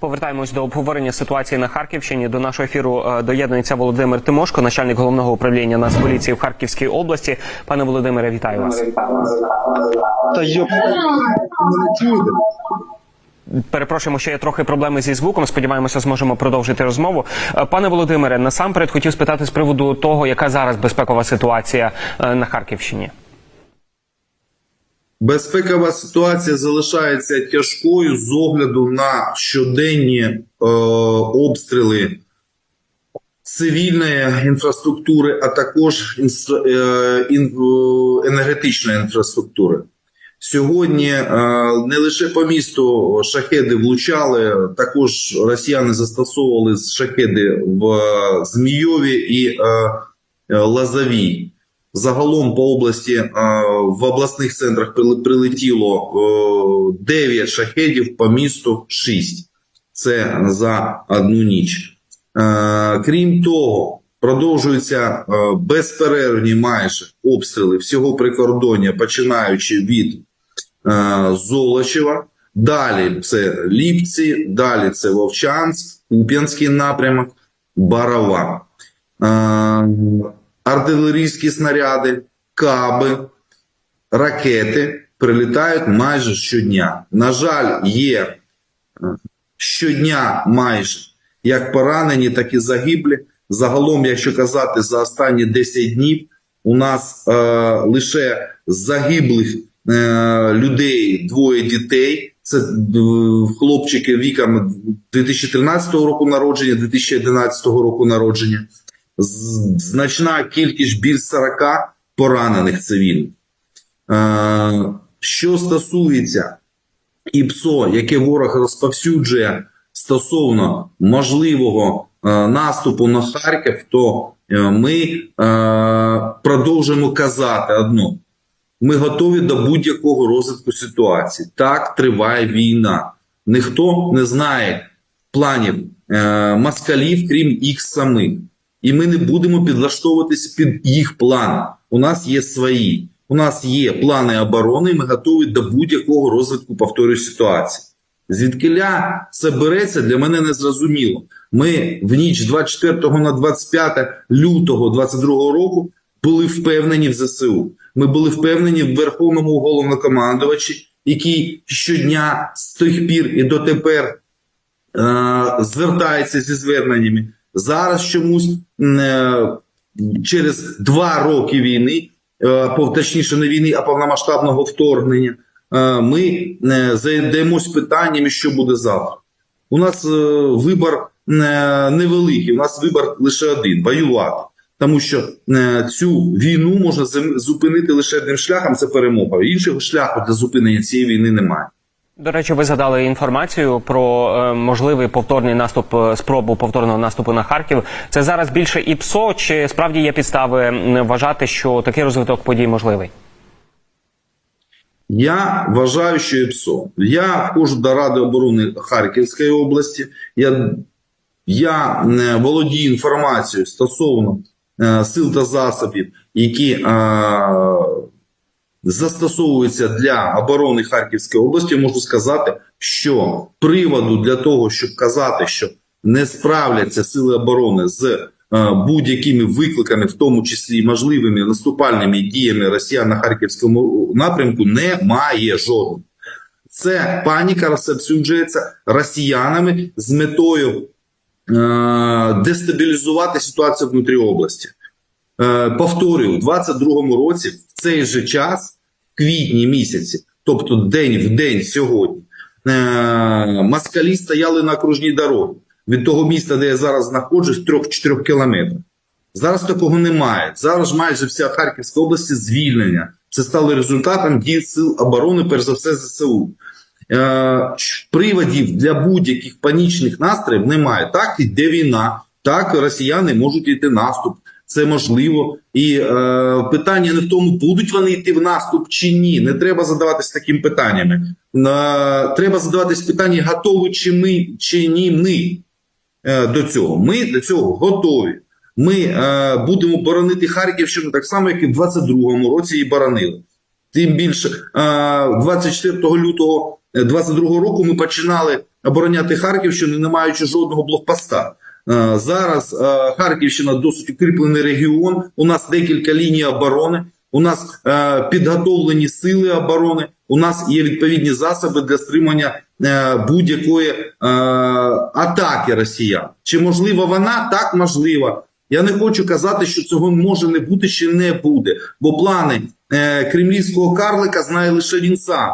Повертаємось до обговорення ситуації на Харківщині. До нашого ефіру е, доєднується Володимир Тимошко, начальник головного управління Нацполіції в Харківській області. Пане Володимире, вітаю вас. Та йоп. Перепрошуємо, що є трохи проблеми зі звуком. Сподіваємося, зможемо продовжити розмову. Е, Пане Володимире, насамперед хотів спитати з приводу того, яка зараз безпекова ситуація е, на Харківщині. Безпекова ситуація залишається тяжкою з огляду на щоденні е, обстріли цивільної інфраструктури, а також інс- е, ін, е, енергетичної інфраструктури. Сьогодні е, не лише по місту шахеди влучали, також росіяни застосовували шахеди в е, Змійові і е, е, Лазовій. Загалом по області е, в обласних центрах прилетіло е, 9 шахедів, по місту 6. Це за одну ніч. Е, Крім того, продовжуються е, безперервні майже обстріли всього прикордоння, починаючи від е, Золочева. Далі це Ліпці, далі це Вовчанськ, Куп'янський напрямок, Барова. Артилерійські снаряди, каби, ракети прилітають майже щодня. На жаль, є е, щодня майже як поранені, так і загиблі. Загалом, якщо казати за останні 10 днів, у нас е, лише загиблих е, людей двоє дітей. Це е, хлопчики віком 2013 року народження, 2011 року народження. Значна кількість більш 40 поранених цивільних. Е, що стосується ІПСО, яке ворог розповсюджує стосовно можливого е, наступу на Харків, то е, ми продовжуємо казати одно: ми готові до будь-якого розвитку ситуації. Так триває війна. Ніхто не знає планів москалів, крім їх самих. І ми не будемо підлаштовуватися під їх плани. У нас є свої. У нас є плани оборони, і ми готові до будь-якого розвитку повторюю ситуації. Звідкиля це береться, для мене не зрозуміло. Ми в ніч 24 на 25 лютого 22 року були впевнені в ЗСУ. Ми були впевнені в Верховному головнокомандувачі, який щодня з тих пір і дотепер е, звертається зі зверненнями. Зараз чомусь е, через два роки війни, е, точніше не війни, а повномасштабного вторгнення, е, ми зайдемось питаннями, що буде завтра. У нас вибір е, невеликий, у нас вибір лише один воювати. Тому що цю війну можна зупинити лише одним шляхом це перемога. Іншого шляху для зупинення цієї війни немає. До речі, ви згадали інформацію про е, можливий повторний наступ, е, спробу повторного наступу на Харків. Це зараз більше ІПСО, чи справді є підстави вважати, що такий розвиток подій можливий? Я вважаю, що ІПСО. Я входжу до Ради оборони Харківської області. Я, я володію інформацією стосовно е, сил та засобів, які е, застосовуються для оборони Харківської області. Можу сказати, що приводу для того, щоб казати, що не справляться сили оборони з е, будь-якими викликами, в тому числі можливими наступальними діями Росіян на харківському напрямку, немає жодного. Це паніка розповсюджується росіянами з метою е, дестабілізувати ситуацію внутрі області. Е, повторюю, у 22-му році, в цей же час, в квітні місяці, тобто день в день сьогодні, е, москалі стояли на окружній дорогі від того міста, де я зараз знаходжусь, 3-4 кілометрів. Зараз такого немає. Зараз майже вся Харківська область звільнення. Це стало результатом дій сил оборони, перш за все ЗСУ. Е, приводів для будь-яких панічних настроїв немає. Так іде війна, так росіяни можуть йти наступ. Це можливо. І е, питання не в тому, будуть вони йти в наступ чи ні. Не треба задаватись таким питаннями. Е, треба задаватись питання, готові чи ми чи ні ми е, до цього. Ми до цього готові. Ми е, будемо боронити Харківщину так само, як і в 22-му році її боронили. Тим більше, е, 24 лютого 22 року ми починали обороняти Харківщину, не маючи жодного блокпоста. Е, Зараз е, Харківщина досить укріплений регіон. У нас декілька ліній оборони. У нас е, підготовлені сили оборони. У нас є відповідні засоби для стримання будь-якої атаки росіян. Чи можлива вона? Так, можливо. Я не хочу казати, що цього може не бути, чи не буде, бо плани кремлівського карлика знає лише він сам,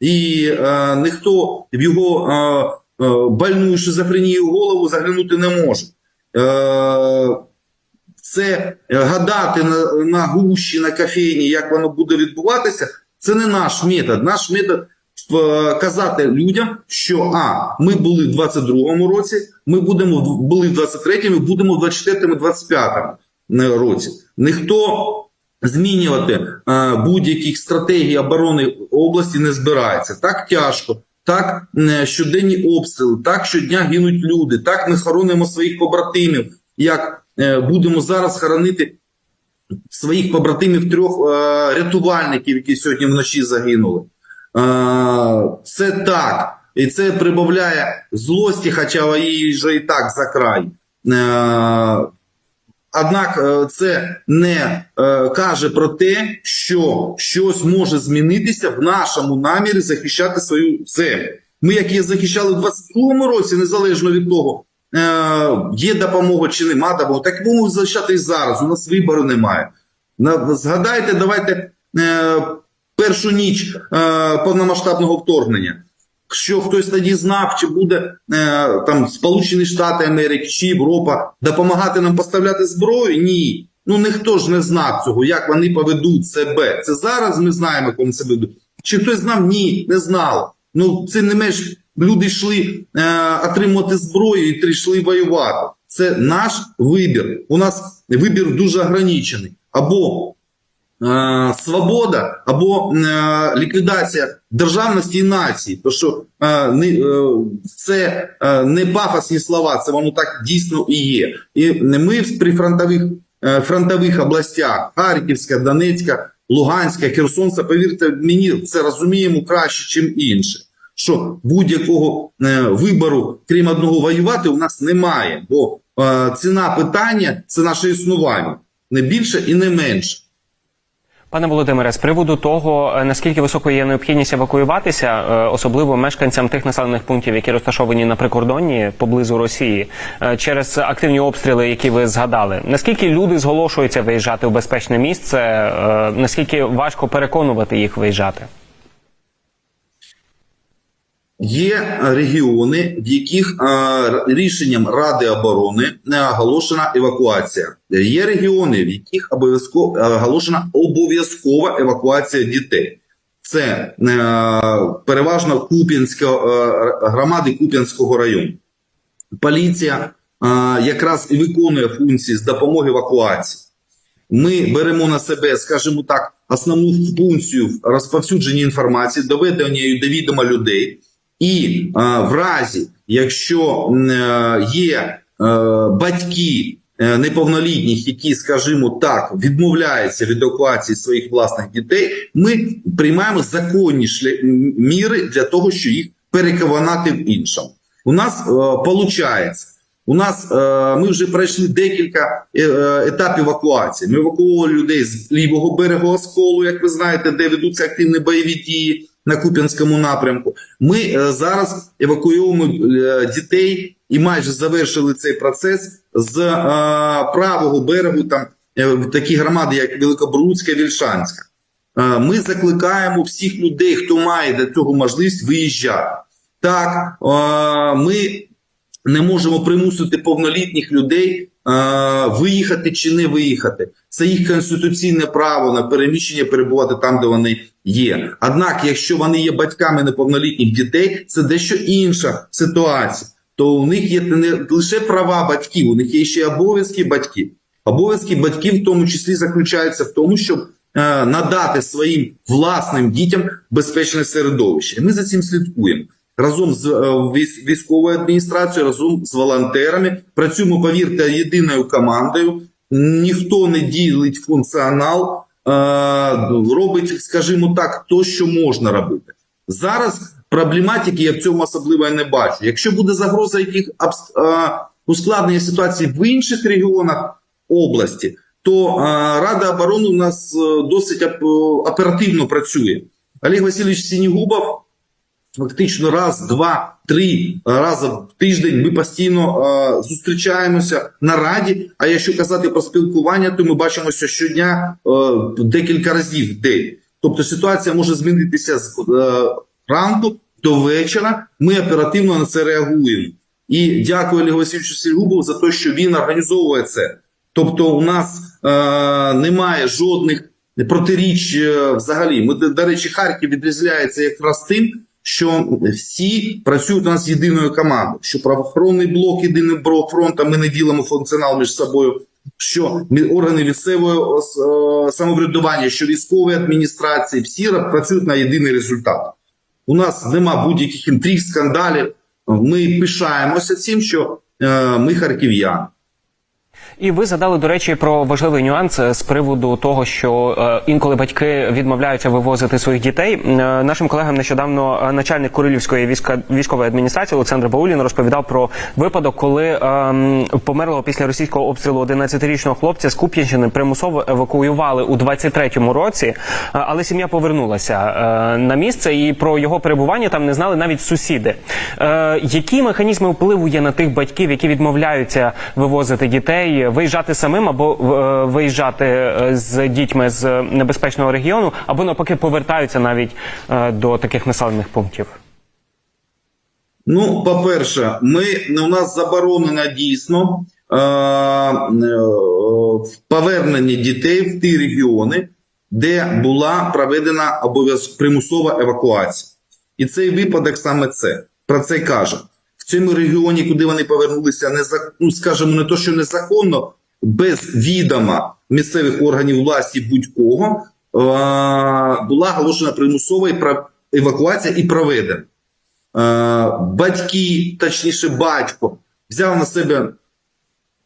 і е, ніхто в його больну шизофренію голову заглянути не може. Е, це е, гадати на, на гущі, на кофейні, як воно буде відбуватися, це не наш метод. Наш метод е, казати людям, що а, ми були в 22-му році, ми будемо були в 23-му, будемо в 24-му, 25-му році. Ніхто змінювати е, будь-яких стратегій оборони області не збирається. Так тяжко. Так е, щоденні обстріли, так щодня гинуть люди, так ми хоронимо своїх побратимів, як е, будемо зараз хоронити своїх побратимів трьох е, рятувальників, які сьогодні вночі загинули. Це так. І це прибавляє злості, хоча її вже і так за край. Однак е, це не е, каже про те, що щось може змінитися в нашому намірі захищати свою землю. Ми, як її захищали в 22-му році, незалежно від того, е, є допомога чи нема допомоги, так будемо захищати і зараз. У нас вибору немає. Згадайте, давайте е, першу ніч е, повномасштабного вторгнення. Що хтось тоді знав, чи буде е, там Сполучені Штати Америки чи Європа допомагати нам поставляти зброю? Ні. Ну ніхто ж не знав цього, як вони поведуть себе. Це зараз ми знаємо, вони себе ведуть. Чи хтось знав? Ні, не знав. Ну це не менш люди йшли е, отримувати зброю і йшли воювати. Це наш вибір. У нас вибір дуже ограничений. Або свобода або е, ліквідація державності і нації. Тому що е, е, це е, не пафосні слова, це воно так дійсно і є. І ми в прифронтових е, фронтових областях Харківська, Донецька, Луганська, Херсонська, повірте мені, це розуміємо краще, ніж інше. Що будь-якого е, вибору, крім одного воювати, у нас немає, бо е, ціна питання це наше існування, не більше і не менше. Пане Володимире, з приводу того, е, наскільки високою є необхідність евакуюватися, е, особливо мешканцям тих населених пунктів, які розташовані на прикордонні поблизу Росії, е, через активні обстріли, які ви згадали, наскільки люди зголошуються виїжджати в безпечне місце, наскільки важко переконувати їх виїжджати? Є регіони, в яких рішенням Ради оборони не оголошена евакуація. Є регіони, в яких обов'язково оголошена обов'язкова евакуація дітей. Це е, переважно Куп'янська е, громади Куп'янського району. Поліція е, якраз і виконує функції з допомоги евакуації. Ми беремо на себе, скажімо так, основну функцію в розповсюдженні інформації, доведення її до відома людей. І е, в разі, якщо е, є е, батьки неповнолітніх, які, скажімо так, відмовляються від евакуації своїх власних дітей, ми приймаємо законні міри для того, щоб їх переконати в іншому. У нас виходить. У нас ми вже пройшли декілька етапів евакуації. Ми евакуували людей з лівого берегу Осколу, як ви знаєте, де ведуться активні бойові дії на Куп'янському напрямку. Ми е, зараз евакуюємо е, дітей і майже завершили цей процес з е, правого берегу, там в такі громади, як Великобрудська, Вільшанська. Ми закликаємо всіх людей, хто має до цього можливість виїжджати. Так, ми не можемо примусити повнолітніх людей виїхати чи не виїхати. Це їх конституційне право на переміщення перебувати там, де вони є. Однак, якщо вони є батьками неповнолітніх дітей, це дещо інша ситуація. То у них є не лише права батьків, у них є ще обов'язки батьків. Обов'язки батьків в тому числі заключаються в тому, щоб е, надати своїм власним дітям безпечне середовище. Ми за цим слідкуємо. Разом з е, військовою адміністрацією, разом з волонтерами працюємо, повірте, єдиною командою. Ніхто не ділить функціонал, е, робить, скажімо так, то, що можна робити. Зараз проблематики я в цьому особливо не бачу. Якщо буде загроза яких ускладнення ситуації в інших регіонах області, то Рада оборони у нас е, досить оперативно працює. Олег Васильович Сінігубов фактично раз, два, три рази в тиждень ми постійно е, зустрічаємося на раді. А якщо казати про спілкування, то ми бачимося щодня е, декілька разів в день. Тобто ситуація може змінитися з е, ранку до вечора. Ми оперативно на це реагуємо. І дякую Олегу Васильовичу Сільгубову за те, що він організовує це. Тобто, у нас е, немає жодних протиріч е, взагалі. Ми, до речі, Харків відрізняється якраз тим, що всі працюють у нас єдиною командою. Що правоохоронний блок єдиний блок фронту, ми не ділимо функціонал між собою. Що органи місцевого е, самоврядування, що військові адміністрації, всі працюють на єдиний результат. У нас нема будь-яких інтриг, скандалів. Ми пишаємося цим, що е, ми харків'яни. І ви задали, до речі, про важливий нюанс е, з приводу того, що е, інколи батьки відмовляються вивозити своїх дітей. Е, нашим колегам нещодавно начальник Курилівської військової адміністрації Олександр Баулін розповідав про випадок, коли ем, померлого після російського обстрілу 11-річного хлопця з Куп'янщини примусово евакуювали у 23-му році, але сім'я повернулася на місце, і про його перебування там не знали навіть сусіди. Е, які механізми впливу є на тих батьків, які відмовляються вивозити дітей, виїжджати самим або е, виїжджати е, з дітьми з небезпечного регіону, або навпаки повертаються навіть е, до таких населених пунктів? Ну, по-перше, ми у нас заборонено дійсно е, повернення дітей в ті регіони, де була проведена обов'язково примусова евакуація. І цей випадок саме це про це каже. В цьому регіоні, куди вони повернулися, не ну, скажімо, не то, що незаконно, без відома місцевих органів власті будь-кого, була оголошена примусова евакуація і проведена. Батьки, точніше, батько, взяв на себе,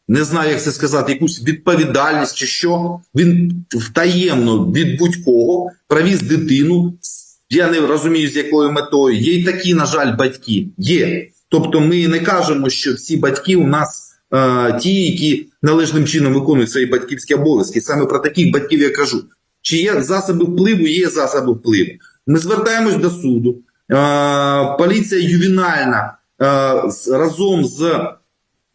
не знаю, як це сказати, якусь відповідальність чи що. Він втаємно від будь-кого провіз дитину. Я не розумію, з якою метою. Є й такі, на жаль, батьки. Є. Тобто, ми не кажемо, що всі батьки у нас е, ті, які належним чином виконують свої батьківські обов'язки. Саме про таких батьків я кажу. Чи є засоби впливу? Є засоби впливу. Ми звертаємось до суду. Е, поліція ювенальна е, разом з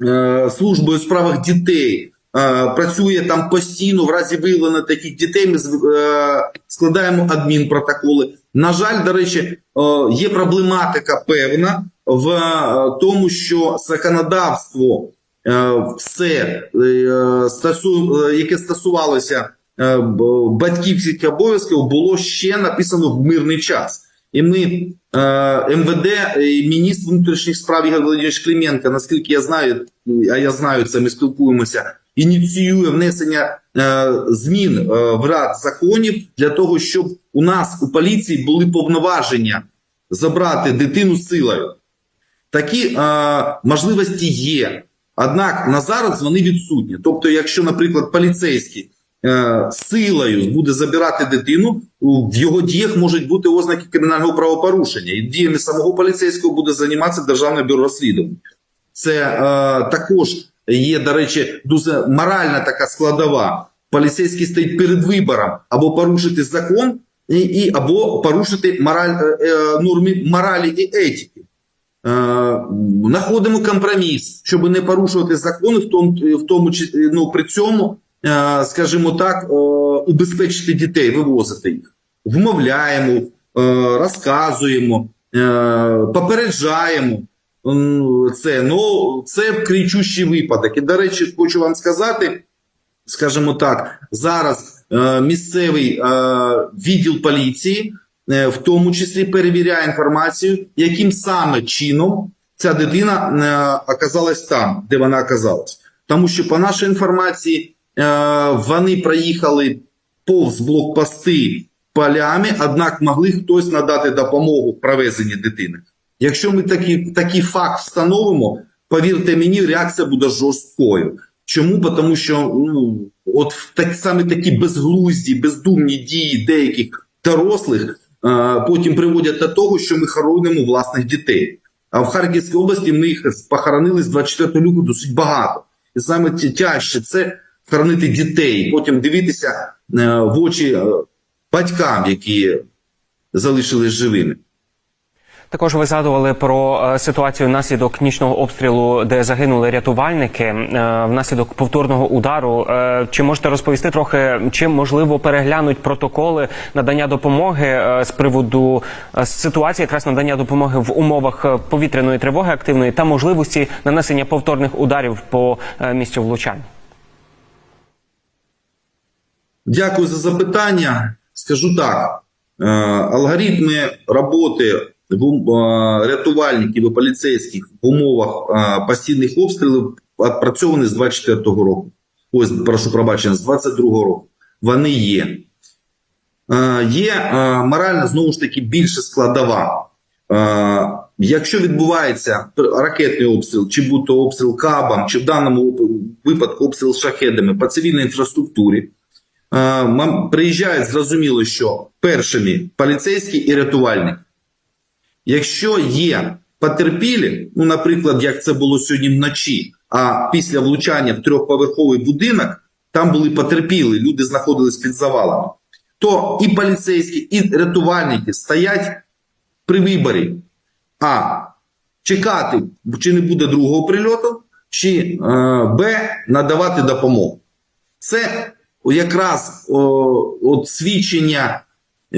е, службою у справах дітей е, працює там постійно. В разі виявлення таких дітей ми е, складаємо адмінпротоколи. На жаль, до речі, е, є проблематика певна в е, тому, що законодавство е, все, е, яке стосувалося батьківських обов'язків, було ще написано в мирний час. І ми МВД, і міністр внутрішніх справ Ігор Володимирович Клименко, наскільки я знаю, а я знаю це, ми спілкуємося, ініціює внесення змін в ряд законів для того, щоб у нас у поліції були повноваження забрати дитину силою. Такі е, можливості є. Однак на зараз вони відсутні. Тобто, якщо, наприклад, поліцейський е, силою буде забирати дитину, в його діях можуть бути ознаки кримінального правопорушення, і діями самого поліцейського буде займатися Державне бюро розслідувань. Це е, також є, до речі, дуже моральна така складова. Поліцейський стоїть перед вибором або порушити закон, і, і або порушити мораль, е, е, норми моралі і етики. Е, знаходимо компроміс, щоб не порушувати закони, в тому, в тому числі, ну, при цьому, е, скажімо так, е, убезпечити дітей, вивозити їх. Вмовляємо, е, розказуємо, е, попереджаємо. Це, ну, це кричущий випадок. І, до речі, хочу вам сказати, скажімо так, зараз е, місцевий е, відділ поліції, е, в тому числі перевіряє інформацію, яким саме чином ця дитина е, оказалась там, де вона оказалась. Тому що, по нашій інформації, е, вони проїхали повз блокпости полями, однак могли хтось надати допомогу в провезенні дитини. Якщо ми такий, такий факт встановимо, повірте мені, реакція буде жорсткою. Чому? Тому що ну, от так, саме такі безглузді, бездумні дії деяких дорослих е, потім приводять до того, що ми хоронимо власних дітей. А в Харківській області ми їх похоронили з 24 лютого досить багато. І саме тяжче це хоронити дітей, потім дивитися е, в очі е, батькам, які залишились живими. Також ви згадували про е, ситуацію внаслідок нічного обстрілу, де загинули рятувальники е, внаслідок повторного удару. Е, Чи можете розповісти трохи, чи можливо переглянуть протоколи надання допомоги з приводу ситуації, якраз надання допомоги в умовах повітряної тривоги активної та можливості нанесення повторних ударів по місцю влучань? Дякую за запитання. Скажу так: алгоритми роботи рятувальників і поліцейських в умовах постійних обстрілів відпрацьовані з 24-го року. Ось, прошу пробачення, з 22-го року. Вони є. Є морально знову ж таки більше складова. Якщо відбувається ракетний обстріл, чи будь то обстріл кабом, чи в даному випадку обстріл шахедами по цивільній інфраструктурі, приїжджають зрозуміло, що першими поліцейські і рятувальники. Якщо є потерпілі, ну, наприклад, як це було сьогодні вночі, а після влучання в трьохповерховий будинок, там були потерпіли, люди знаходились під завалами, то і поліцейські, і рятувальники стоять при виборі. А чекати, чи не буде другого прильоту, чи е, Б, надавати допомогу. Це якраз о, от свідчення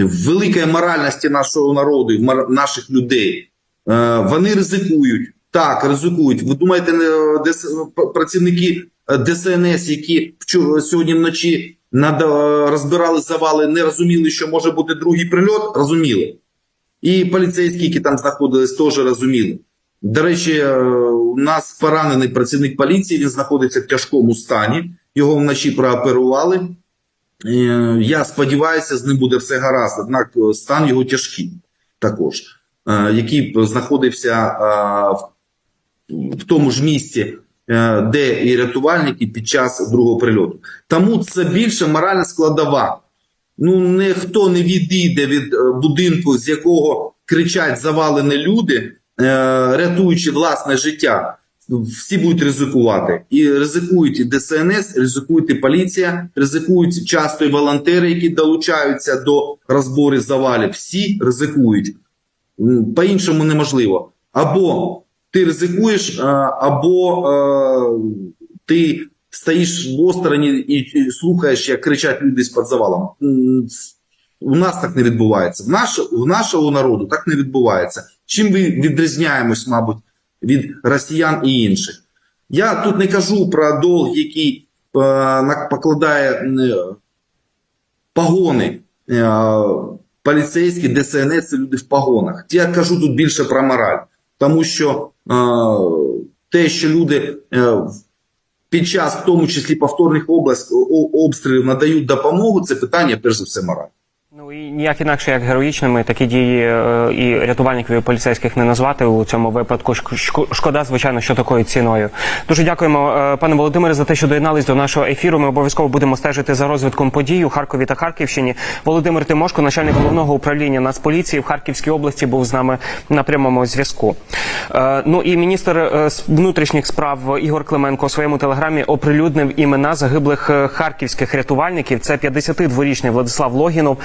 великої моральності нашого народу, наших людей. Е, вони ризикують. Так, ризикують. Ви думаєте, працівники е, ДСНС, які сьогодні вночі розбирали завали, не розуміли, що може бути другий прильот? Розуміли. І поліцейські, які там знаходились, теж розуміли. До речі, е, у нас поранений працівник поліції, він знаходиться в тяжкому стані. Його вночі прооперували. Е, Я сподіваюся, з ним буде все гаразд. Однак е, стан його тяжкий також, е, який знаходився в- тому ж місці, де і рятувальники під час другого прильоту. Тому це більше моральна складова. Ну, ніхто не відійде від будинку, з якого кричать завалені люди, рятуючи власне життя. Всі будуть ризикувати. І ризикують і ДСНС, ризикують і поліція, ризикують часто і волонтери, які долучаються до розбору завалів. Всі ризикують. По-іншому неможливо. Або ти ризикуєш, або ти стоїш в остороні і слухаєш, як кричать люди з-під завалом. У нас так не відбувається. В, в нашого народу так не відбувається. Чим ми відрізняємось, мабуть, від росіян і інших? Я тут не кажу про долг, який е, покладає е, погони. Е, поліцейські, ДСНС це люди в погонах. Я кажу тут більше про мораль. Тому що е, те, що люди е, під час, в тому числі повторних обстрілів, надають допомогу, це питання, перш за все, мораль. І ніяк інакше як героїчними такі дії е, і рятувальників і поліцейських не назвати у цьому випадку. Шк- шк- Шкода, звичайно, що такою ціною. Дуже дякуємо, е, пане Володимире, за те, що доєднались до нашого ефіру. Ми обов'язково будемо стежити за розвитком подій у Харкові та Харківщині. Володимир Тимошко, начальник головного управління Нацполіції в Харківській області, був з нами на прямому зв'язку. Е, Ну і міністр внутрішніх справ Ігор Клименко у своєму телеграмі оприлюднив імена загиблих харківських рятувальників. Це 52-річний Владислав Логінов,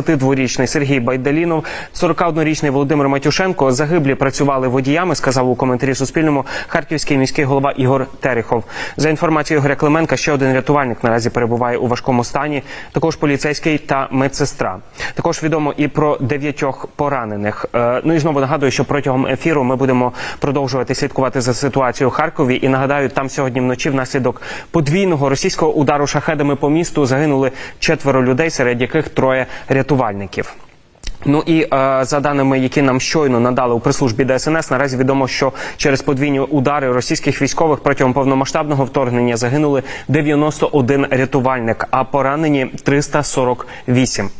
32-річний Сергій Байдалінов, 41-річний Володимир Матюшенко. Загиблі працювали водіями, сказав у коментарі Суспільному харківський міський голова Ігор Терехов. За інформацією Ігоря Клименка, ще один рятувальник наразі перебуває у важкому стані. Також поліцейський та медсестра. Також відомо і про дев'ятьох поранених. Е, Ну і знову нагадую, що протягом ефіру ми будемо продовжувати слідкувати за ситуацією у Харкові. І нагадаю, там сьогодні вночі внаслідок подвійного російського удару шахедами по місту загинули четверо людей, серед яких троє рятувальників. Ну і е, за даними, які нам щойно надали у прес-службі ДСНС, наразі відомо, що через подвійні удари російських військових протягом повномасштабного вторгнення загинули 91 рятувальник, а поранені 348.